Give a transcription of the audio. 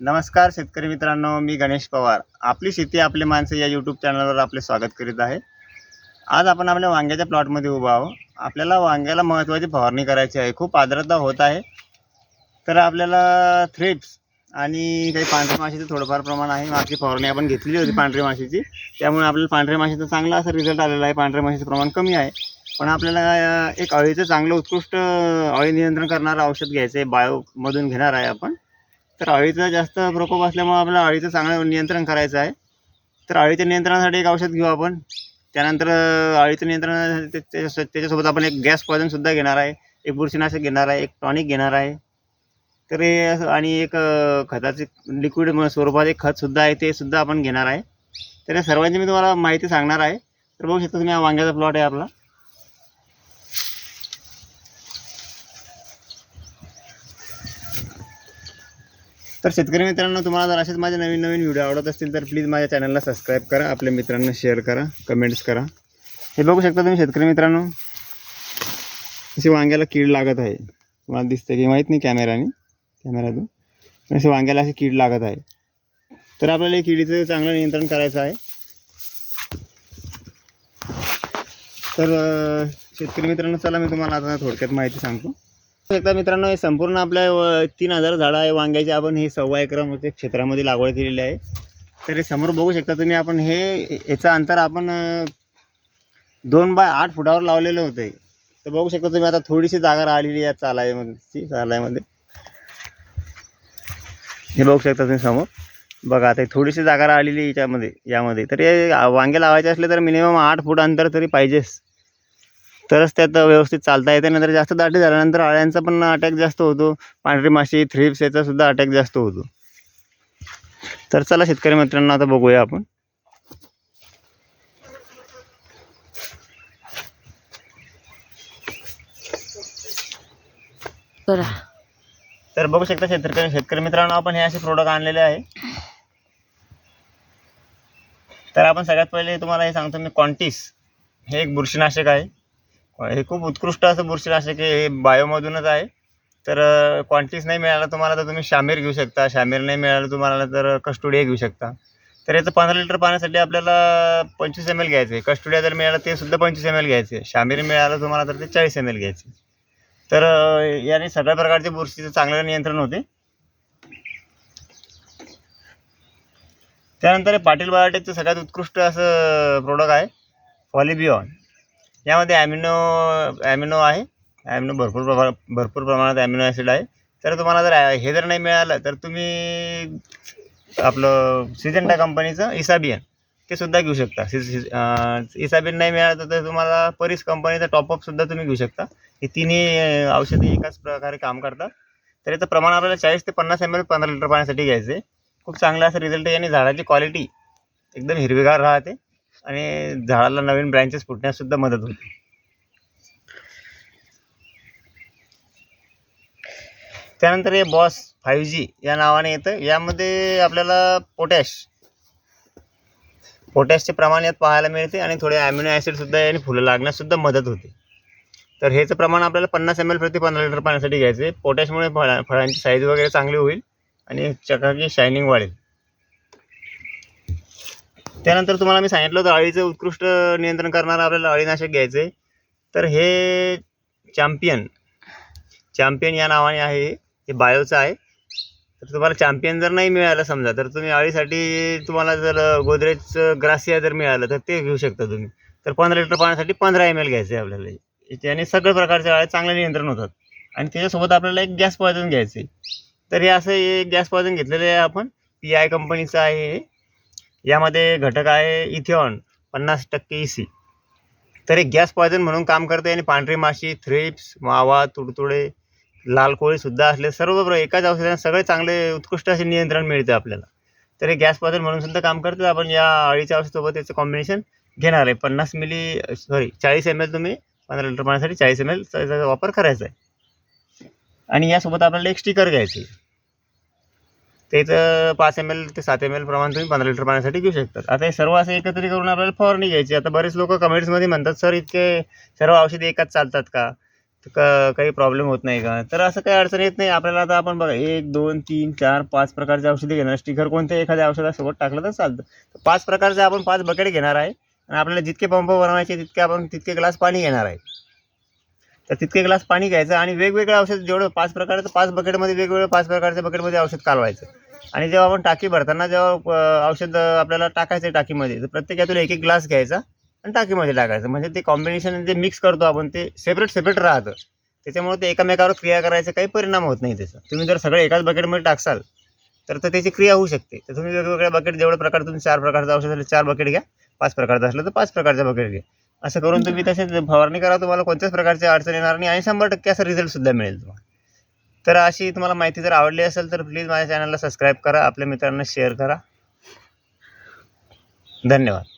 नमस्कार शेतकरी मित्रांनो मी गणेश पवार. आपली शेती आपले माणसं या यूट्यूब चॅनलवर आपले स्वागत करीत आहे. आज आपण आपल्या वांग्याच्या प्लॉटमध्ये उभा आहो आपल्याला वांग्याला महत्त्वाची फवारणी करायची आहे. खूप आर्द्रता होत आहे. तर आपल्याला थ्रिप्स आणि काही पांढऱ्या माशीचं थोडंफार प्रमाण आहे. मागची फवारणी आपण घेतलेली होती पांढऱ्या माशीची. त्यामुळे आपल्याला पांढऱ्या माशीचा चांगला असा रिझल्ट आलेला आहे. पांढऱ्या माशीचं प्रमाण कमी आहे. पण आपल्याला एक अळीचं चांगलं उत्कृष्ट अळी नियंत्रण करणारं औषध घ्यायचं आहे बायोमधून घेणार आहे आपण. तर अळीचा जास्त प्रकोप असल्यामुळे आपल्याला अळीचं चांगलं नियंत्रण करायचं आहे. तर अळीच्या नियंत्रणासाठी एक औषध घेऊ आपण. त्यानंतर अळीचं नियंत्रण त्याच्या- त्याच्यासोबत आपण एक गॅस पॉयझनसुद्धा घेणार आहे. एक बुरशीनाशक घेणार आहे. एक टॉनिक घेणार आहे. तर हे असं आणि एक खताचे लिक्विड स्वरूपात एक खतसुद्धा आहे ते सुद्धा आपण घेणार आहे. तर या सर्वांची मी तुम्हाला माहिती सांगणार आहे. तर बघू शकता तुम्ही हा वांग्याचा प्लॉट आहे आपला. तर शेतकरी मित्रांनो तुम्हाला जर असेच माझे नवीन नवीन व्हिडिओ आवडत असतील तर प्लीज माझ्या चॅनलला सबस्क्राईब करा आपल्या मित्रांना शेअर करा कमेंट्स करा. हे बघू शकता तुम्ही शेतकरी मित्रांनो अशी वांग्याला कीड लागत आहे. तुम्हाला दिसते की माहीत नाही कॅमेराने कॅमेरातून पण अशी वांग्याला अशी कीड लागत आहे. तर आपल्याला या किडीचं चांगलं नियंत्रण करायचं आहे. तर शेतकरी मित्रांनो चला मी तुम्हाला आता थोडक्यात माहिती सांगतो. शकता मित्रांनो हे संपूर्ण आपल्या व- तीन हजार झाडं आहे वांग्याची आपण हे सव्वा एकरम म्हणजे क्षेत्रामध्ये लागवड केलेली आहे. तर हे समोर बघू शकता तुम्ही आपण हे याचं अंतर आपण दोन बाय आठ फुटावर लावलेलं होतं तर बघू शकता तुम्ही आता थोडीशी जागा राहिलेली आहे चालायमध्ये चालायमध्ये हे बघू शकता तुम्ही समोर. बघा आता थोडीशी जागा राहिलेली याच्यामध्ये यामध्ये तर हे वांगे लावायचे असले तर मिनिमम आठ फूट अंतर तरी पाहिजेच. तरच त्यात व्यवस्थित चालता येते. नंतर जास्त दाटी झाल्यानंतर अळ्यांचा पण अटॅक जास्त होतो. पांढरी माशी थ्रिप्स याचा सुद्धा अटॅक जास्त होतो. तर चला शेतकरी मित्रांनो आता बघूया आपण. तर बघू शकता शेतकरी शेतकरी मित्रांनो आपण हे असे प्रोडक्ट आणलेले आहे. तर आपण सगळ्यात पहिले तुम्हाला हे सांगतो मी कॉन्टिस हे एक बुरशीनाशक आहे. हे खूप उत्कृष्ट असं बुरशीनाशक आहे हे बायोमधूनच आहे. तर क्वांटिटीज नाही मिळालं तुम्हाला तर तुम्ही शामीर घेऊ शकता. शामीर नाही मिळालं तुम्हाला तर कस्टोडिया घेऊ शकता. तर याचं पंधरा लिटर पाण्यासाठी आपल्याला पंचवीस एम एल घ्यायचं आहे. कस्टोडिया जर मिळालं ते सुद्धा पंचवीस एम एल घ्यायचे आहे. शामीर मिळालं तुम्हाला तर ते चाळीस एम एल घ्यायचे तर याने सगळ्या प्रकारचे बुरशीचं चांगलं नियंत्रण होते. त्यानंतर पाटील बायोटेकचं सगळ्यात उत्कृष्ट असं प्रोडक्ट आहे. पॉलिबिऑन यामध्ये ॲमिनो ॲमिनो आहे. ॲमिनो भरपूर प्रमाण भरपूर प्रमाणात ॲमिनो ॲसिड आहे. तर तुम्हाला जर हे जर नाही मिळालं तर तुम्ही आपलं सिजेंटा कंपनीचं इसाबियन ते सुद्धा घेऊ शकता. सि सि- इसाबियन नाही मिळालं तर तुम्हाला परीस कंपनीचा टॉपअपसुद्धा तुम्ही घेऊ शकता. हे तिन्ही औषधी एकाच प्रकारे काम करतात. तर याचं प्रमाण आपल्याला चाळीस ते पन्नास एम एल पंधरा लिटर पाण्यासाठी घ्यायचं आहे खूप चांगला असा रिझल्ट आहे आणि झाडाची क्वालिटी एकदम हिरवीगार राहते. आणि झाडाला नवीन ब्रँचेस फुटण्यास सुद्धा मदत होते. त्यानंतर हे बॉस फाईव्ह जी या नावाने येतं. यामध्ये आपल्याला पोटॅश पोटॅशचे प्रमाण यात पाहायला मिळते आणि थोडे ॲमिनो ॲसिडसुद्धा याने फुलं लागण्यास सुद्धा मदत होते. तर ह्याचं प्रमाण आपल्याला पन्नास एम एल प्रति पंधरा लिटर पाण्यासाठी घ्यायचं आहे पोटॅशमुळे फळा फळांची साईज वगैरे चांगली होईल आणि चकाकी शायनिंग वाढेल. त्यानंतर तुम्हाला मी सांगितलं होतं अळीचं उत्कृष्ट नियंत्रण करणारं आपल्याला अळीनाशक घ्यायचं आहे तर हे चॅम्पियन चॅम्पियन या नावाने आहे हे. बायोचं आहे. तर तुम्हाला चॅम्पियन जर नाही मिळालं समजा तर तुम्ही अळीसाठी तुम्हाला जर गोदरेजचं ग्रासिया जर मिळालं तर ते घेऊ शकता तुम्ही. तर पंधरा लिटर पाण्यासाठी पंधरा एम एल घ्यायचं आहे आपल्याला. याच्याने सगळ्या प्रकारच्या अळ्या चांगले नियंत्रण होतात. आणि त्याच्यासोबत आपल्याला एक गॅस पॉयझन घ्यायचं आहे तर हे असं एक गॅस पॉयझन घेतलेलं आहे आपण. पी आय कंपनीचं आहे हे. यामध्ये घटक आहे इथिऑन पन्नास टक्के ई सी तर एक गॅस पॉयझन म्हणून काम करते आणि पांढरी माशी थ्रिप्स मावा तुडतुडे लाल कोळीसुद्धा असले सर्व एकाच औषधाने सगळे चांगले उत्कृष्ट असे नियंत्रण मिळते आपल्याला. तर हे गॅस पॉयझन म्हणून सुद्धा काम करते. आपण या अळीच्या औषधासोबत याचं कॉम्बिनेशन घेणार आहे. पन्नास मिली सॉरी चाळीस एम एल तुम्ही पंधरा लिटर पाण्यासाठी चाळीस एम एलचा वापर करायचा आहे. आणि यासोबत आपल्याला एक स्टिकर घ्यायचं आहे. त्याचं पाच एम एल ते सात एम एल प्रमाण तुम्ही पंधरा लिटर पाण्यासाठी घेऊ शकतात. आता हे सर्व असं एकत्रित करून आपल्याला फवारणी घ्यायची. आता बरेच लोक कमेंट्समध्ये म्हणतात सर इतके सर्व औषधी एकाच चालतात का? का काही प्रॉब्लेम होत नाही का? तर असं काही अडचण येत नाही. आपल्याला आता आपण बघा एक दोन तीन चार पाच प्रकारचे औषधे घेणार. स्टिकर कोणत्या एखाद्या औषधासोबत टाकलं तर चालतं. तर पाच प्रकारचे आपण पाच बकेट घेणार आहे. आणि आपल्याला जितके पंप बनवायचे तितके आपण तितके ग्लास पाणी घेणार आहे. तर तितके ग्लास पाणी घ्यायचं आणि वेगवेगळे औषध जेवढं पाच प्रकारचं पाच बकेटमध्ये वेगवेगळं पाच प्रकारच्या बकेटमध्ये औषध कालवायचं. आणि जेव्हा आपण टाकी भरताना जेव्हा औषध आपल्याला टाकायचं आहे टाकीमध्ये तर प्रत्येक यातून एक एक ग्लास घ्यायचा आणि टाकीमध्ये टाकायचं म्हणजे ते कॉम्बिनेशन जे मिक्स करतो आपण ते सेपरेट सेपरेट राहतं. त्याच्यामुळे ते एकमेकावर क्रिया करायचा काही परिणाम होत नाही त्याचा. तुम्ही जर सगळं एकाच बकेटमध्ये टाकसाल तर तर त्याची क्रिया होऊ शकते. तर तुम्ही वेगवेगळ्या बकेट जेवढ्या प्रकार तुम्ही चार प्रकारचं औषध असलं चार बकेट घ्या. पाच प्रकारचं असलं तर पाच प्रकारचं बकेट घ्या. असं करून तुम्ही तसेच फवारणी करा तुम्हाला कोणत्याच प्रकारची अडचण येणार नाही आणि शंभर टक्के असा रिझल्ट सुद्धा मिळेल तुम्हाला. तर अशी तुम्हाला माहिती जर आवडली असेल तर प्लीज माझ्या चॅनलला सबस्क्राईब करा आपल्या मित्रांना शेअर करा. धन्यवाद.